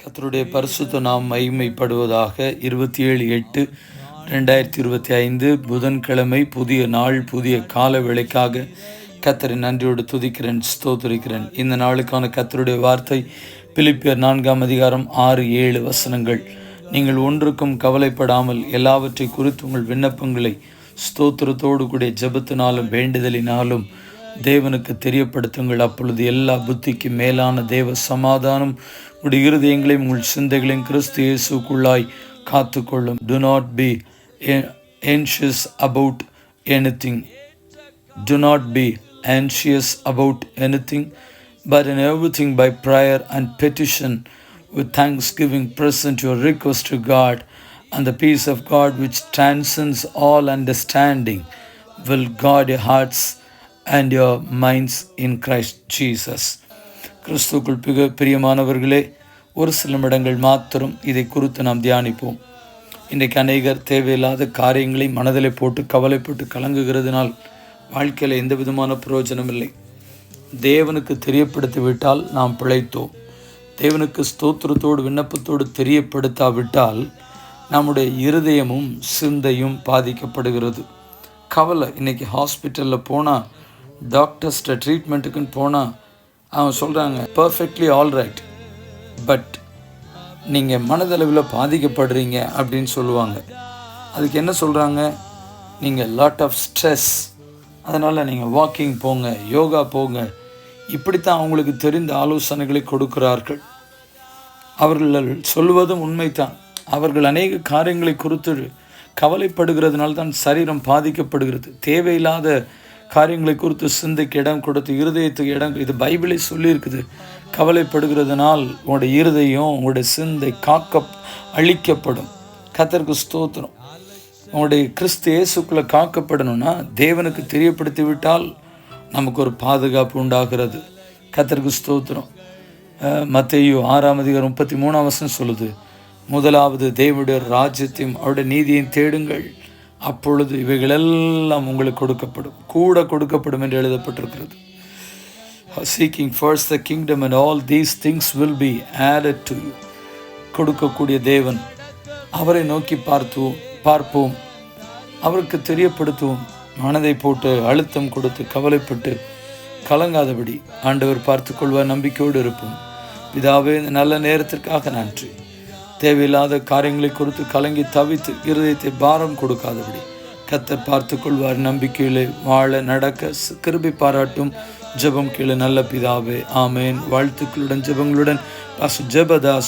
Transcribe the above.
கத்தருடைய பரிசுத்த நாம் மகிமைப்படுவதாக இருபத்தி ஏழு எட்டு ரெண்டாயிரத்தி இருபத்தி ஐந்து புதன்கிழமை புதிய நாள் புதிய கால விலைக்காக கத்தரை நன்றியோடு துதிக்கிறேன் ஸ்தோத்திரிக்கிறேன். இந்த நாளுக்கான கத்தருடைய வார்த்தை பிலிப்பியர் நான்காம் அதிகாரம் ஆறு ஏழு வசனங்கள். நீங்கள் ஒன்றுக்கும் கவலைப்படாமல் எல்லாவற்றை குறித்து உங்கள் விண்ணப்பங்களை ஸ்தோத்திரத்தோடு கூடிய ஜபத்தினாலும் வேண்டுதலினாலும் தேவனுக்கு தெரியப்படுத்துங்கள் அப்பொழுது எல்லா புத்திக்கு மேலான தேவ சமாதானம் உடைய இருதயங்களையும் உங்கள் சிந்தைகளையும் கிறிஸ்து இயேசுக்குள்ளாய் காத்துக்கொள்ளும் do not be anxious about anything do not be anxious about anything but in everything by prayer and petition with thanksgiving present your request to god and the peace of god which transcends all understanding will guard your hearts and your minds in Christ Jesus கிறிஸ்துக்குள் பிக பிரியமானவர்களே ஒரு சில நிமிடங்கள் மாத்திரம் இதை குறித்து நாம் தியானிப்போம். இன்றைக்கு அநேகர் தேவையில்லாத காரியங்களை மனதில் போட்டு கவலைப்பட்டு கலங்குகிறதுனால் வாழ்க்கையில் எந்த விதமான பிரயோஜனம் இல்லை. தேவனுக்கு தெரியப்படுத்தி விட்டால் நாம் பிழைத்தோம். தேவனுக்கு ஸ்தோத்திரத்தோடு விண்ணப்பத்தோடு தெரியப்படுத்தாவிட்டால் நம்முடைய இருதயமும் சிந்தையும் பாதிக்கப்படுகிறது. கவலை இன்றைக்கி ஹாஸ்பிட்டலில் போனால் டாக்டர்ஸ்ட ட்ரீட்மெண்ட்டுக்குன்னு போனால் அவங்க சொல்கிறாங்க பர்ஃபெக்ட்லி ஆல் ரைட் பட் நீங்கள் மனதளவில் பாதிக்கப்படுறீங்க அப்படின்னு சொல்லுவாங்க. அதுக்கு என்ன சொல்கிறாங்க நீங்கள் லாட் ஆஃப் ஸ்ட்ரெஸ் அதனால் நீங்கள் வாக்கிங் போங்க யோகா போங்க. இப்படித்தான் அவங்களுக்கு தெரிந்த ஆலோசனைகளை கொடுக்கிறார்கள். அவர்கள் சொல்வதும் உண்மைதான். அவர்கள் அநேக காரியங்களை குறித்து கவலைப்படுகிறதுனால தான் சரீரம் பாதிக்கப்படுகிறது. தேவையில்லாத காரியங்களை குறித்து சிந்தைக்கு இடம் கொடுத்து இருதயத்துக்கு இடம் இது பைபிளே சொல்லியிருக்குது. கவலைப்படுகிறதுனால் உங்களுடைய இருதயம் உங்களுடைய சிந்தை காக்க அழிக்கப்படும். கத்தருக்கு ஸ்தோத்திரம். உங்களுடைய கிறிஸ்து இயேசுக்குள்ளே காக்கப்படணும்னா தேவனுக்கு தெரியப்படுத்தி விட்டால் நமக்கு ஒரு பாதுகாப்பு உண்டாகிறது. கத்தருக்கு ஸ்தோத்திரம். மத்தையோ ஆறாம் அதிகாரம் முப்பத்தி மூணாம் வசனம் சொல்லுது முதலாவது தேவனுடைய ராஜ்யத்தையும் அவருடைய நீதியையும் தேடுங்கள். அப்பொழுது இவைகளெல்லாம் உங்களுக்கு கொடுக்கப்படும். கூட கொடுக்கப்படும் என்று எழுதப்பட்டிருக்கிறது. Seeking first the kingdom and all these things will be added to you கொடுக்கக்கூடிய தேவன் அவரை நோக்கி பார்த்துவோம் பார்ப்போம். அவருக்கு தெரியப்படுத்துவோம். மனதை போட்டு அழுத்தம் கொடுத்து கவலைப்பட்டு கலங்காதபடி ஆண்டவர் பார்த்து கொள்வார் நம்பிக்கையோடு இருப்போம். இதாவே இந்த நல்ல நேரத்திற்காக நன்றி. தேவையில்லாத காரியங்களை குறித்து கலங்கி தவித்து இருதயத்தை பாரம் கொடுக்காதபடி கத்தர் பார்த்து கொள்வார். நம்பிக்கையிலே வாழ நடக்க கிருபி பாராட்டும். ஜெபம் கீழே நல்ல பிதாவே ஆமேன். வாழ்த்துக்களுடன் ஜெபங்களுடன் பாசு ஜபதாஸ்